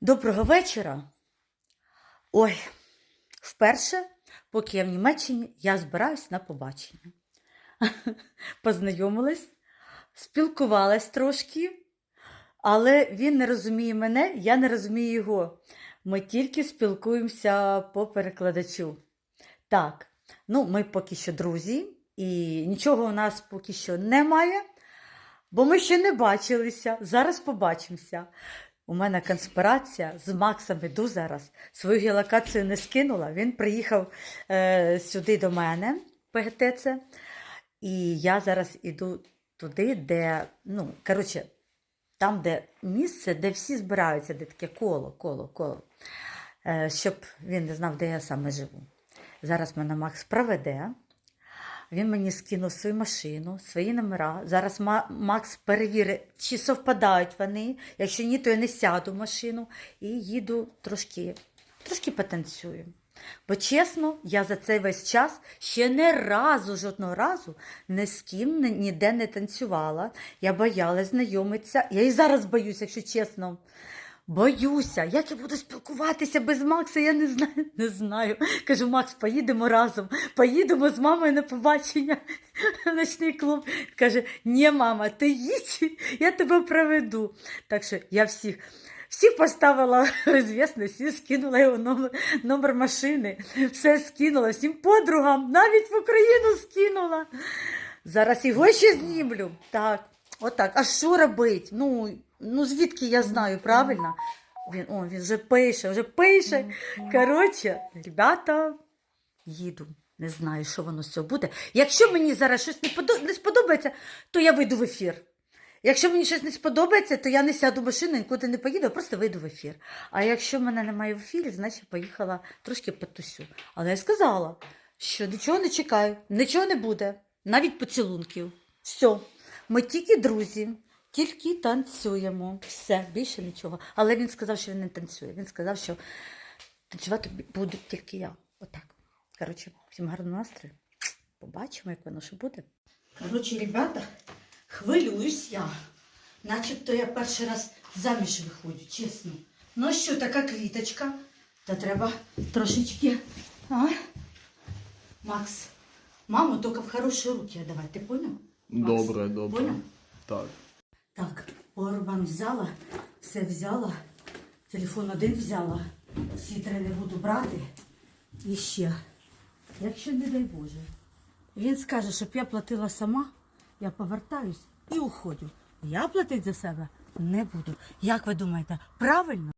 Доброго вечора. Ой, вперше, поки я в Німеччині, я збираюсь на побачення. Познайомилась, спілкувалась трошки, але він не розуміє мене, я не розумію його. Ми тільки спілкуємося по перекладачу. Так, ну ми поки що друзі, і нічого у нас поки що немає, бо ми ще не бачилися. Зараз побачимося. У мене конспірація з Максом іду зараз. Свою геолокацію не скинула. Він приїхав е, сюди до мене, ПГТЦ, і я зараз іду туди, де, ну, коротше, там, де місце, де всі збираються, де таке коло, коло, коло, е, щоб він не знав, де я саме живу. Зараз мене Макс проведе. Він мені скинув свою машину, свої номера. Зараз Ма- Макс перевірить, чи совпадають вони. Якщо ні, то я не сяду в машину і їду трошки, трошки потанцюю. Бо чесно, я за цей весь час ще не разу, жодного разу ні з ким ніде не танцювала. Я боялась знайомитися. Я і зараз боюся, якщо чесно. Боюся, як я буду спілкуватися без Макса, я не знаю. Не знаю. Кажу, Макс, поїдемо разом, поїдемо з мамою на побачення в ночний клуб. Каже, ні, мама, ти їдь, я тебе проведу. Так що я всіх. Всіх поставила звісність, всі скинула його номер, номер машини, все скинула, всім подругам, навіть в Україну скинула. Зараз його ще знімлю. Так, отак. А що робить? Ну, ну звідки я знаю, правильно? Він, о, він вже пише, вже пише. Коротше, ребята, їду. Не знаю, що воно з цього буде. Якщо мені зараз щось не, подо- не сподобається, то я вийду в ефір. Якщо мені щось не сподобається, то я не сяду в машину, нікуди не поїду, а просто вийду в ефір. А якщо мене немає в ефірі, значить поїхала трошки потусю. Але я сказала, що нічого не чекаю, нічого не буде, навіть поцілунків. Все, ми тільки друзі, тільки танцюємо. Все, більше нічого. Але він сказав, що він не танцює. Він сказав, що танцювати буду тільки я. Отак. Коротше, всім гарного настрою. Побачимо, як воно що буде. Коротше, ребята, хвилююсь я. Начебто я перший раз заміж виходжу, чесно. Ну що, така квіточка, та треба трошечки. А? Макс, маму тільки в хороші руки давай, ти поняв? Макс, Добре, добре. Поняв? Так. Так, Орбан взяла, все взяла, телефон один взяла, Всі три не буду брати. І ще, якщо не дай Боже, він скаже, щоб я платила сама, я повертаюсь і уходжу. Я платити за себе не буду. Як ви думаєте, правильно?